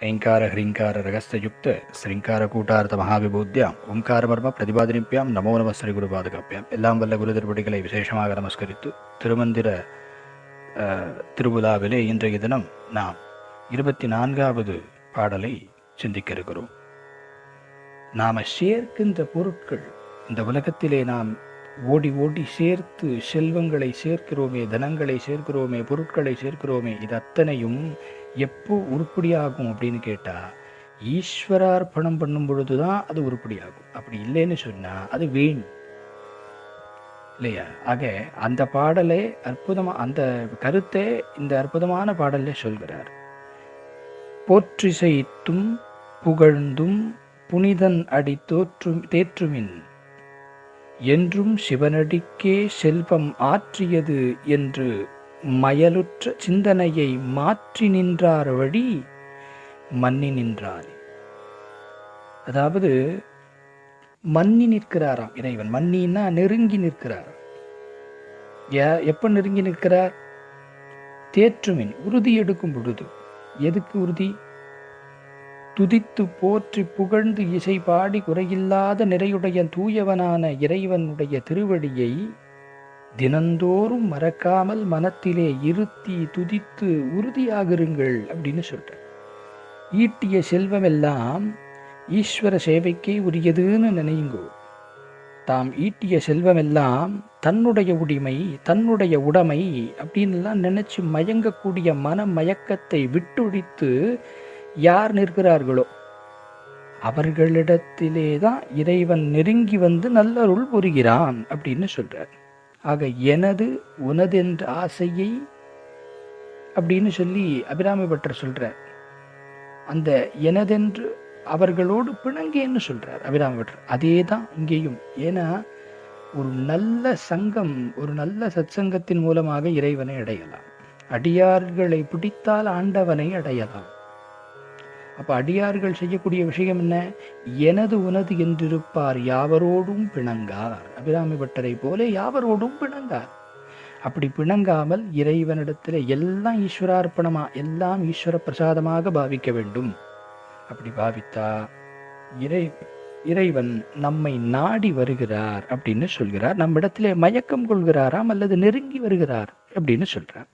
ऐङ्कार ह्रीङ्कार रगस्ययुक्त ஸ்ரீங்காரகூட்டார்த்த மகாவிபூத்தியாம் ஓம்காரமர்ம பிரதிபாதினிப்பியாம் நமோ நம ஸ்ரீ குருபாதுகாப்பியாம் எல்லாம் வல்ல குரு திருப்படிகளை விசேஷமாக நமஸ்கரித்து திருமந்திர அஹ், திருவிழாவிலே இன்றைய தினம் நாம் இருபத்தி நான்காவது பாடலை சிந்திக்க இருக்கிறோம் நாம சேர்க்கின்ற பொருட்கள் இந்த உலகத்திலே நாம் ஓடி ஓடி சேர்த்து செல்வங்களை சேர்க்கிறோமே தனங்களை சேர்க்கிறோமே பொருட்களை சேர்க்கிறோமே இது அத்தனையும் எப்போ உருப்படியாகும் அப்படின்னு கேட்டால் ஈஸ்வரார்ப்பணம் பண்ணும் பொழுதுதான் அது உருப்படியாகும். அப்படி இல்லைன்னு சொன்னால் அது வீண். இல்லையா? ஆக அந்த பாடலை அற்புதமா அந்த கருத்தை இந்த அற்புதமான பாடலில் சொல்கிறார். போற்றிசைத்தும் புகழ்ந்தும் புனிதன் அடி தோற்றும் தேற்றுமின் என்றும் சிவனடிக்கே செல்வம் ஆற்றியது என்று மயலுற்ற சிந்தனையை மாற்றி நின்றார் வழி மன்னி நின்றார் அதாவது மன்னி நிற்கிறாராம் இறைவன். மன்னின்னா நெருங்கி நிற்கிறார். யா- எப்ப நெருங்கி நிற்கிறார்? தேற்றுமின் உறுதி எடுக்கும் பொழுது. எதுக்கு உறுதி? துதித்து போற்றி புகழ்ந்து இசை பாடி குறையில்லாத நிறையுடைய தூயவனான இறைவனுடைய திருவடியை தினந்தோறும் மறக்காமல் மனத்திலே இருத்தி துதித்து உறுதியாகிருங்கள் அப்படின்னு சொல்கிறார் ஈட்டிய செல்வமெல்லாம் ஈஸ்வர சேவைக்கே உரியதுன்னு நினையுங்கோ தாம் ஈட்டிய செல்வமெல்லாம் தன்னுடைய உடைமை தன்னுடைய உடைமை அப்படின்லாம் நினச்சி மயங்கக்கூடிய மன மயக்கத்தை விட்டொழித்து யார் நிற்கிறார்களோ அவர்களிடத்திலே தான் இறைவன் நெருங்கி வந்து நல்லருள் புரிகிறான் அப்படின்னு சொல்கிறார் ஆக எனது உனதென்ற ஆசையை அப்படின்னு சொல்லி அபிராமிபட்டர் சொல்கிறார் அந்த எனதென்று அவர்களோடு பிணங்கேன்னு சொல்கிறார் அபிராமிபட்டர் அதே தான் இங்கேயும். ஏன்னா ஒரு நல்ல சங்கம் ஒரு நல்ல சத்சங்கத்தின் மூலமாக இறைவனை அடையலாம். அடியார்களை பிடித்தால் ஆண்டவனை அடையலாம். அப்போ அடியார்கள் செய்யக்கூடிய விஷயம் என்ன? எனது உனது என்றிருப்பார் யாவரோடும் பிணங்கார். அபிராமி பட்டரை போல யாவரோடும் பிணங்கார். அப்படி பிணங்காமல் இறைவனிடத்தில் எல்லாம் ஈஸ்வரார்ப்பணமா எல்லாம் ஈஸ்வர பிரசாதமாக பாவிக்க வேண்டும். அப்படி பாவித்தா இறை இறைவன் நம்மை நாடி வருகிறார் அப்படின்னு சொல்கிறார். நம்மிடத்திலே மயக்கம் கொள்கிறாராம் அல்லது நெருங்கி வருகிறார் அப்படின்னு சொல்றார்.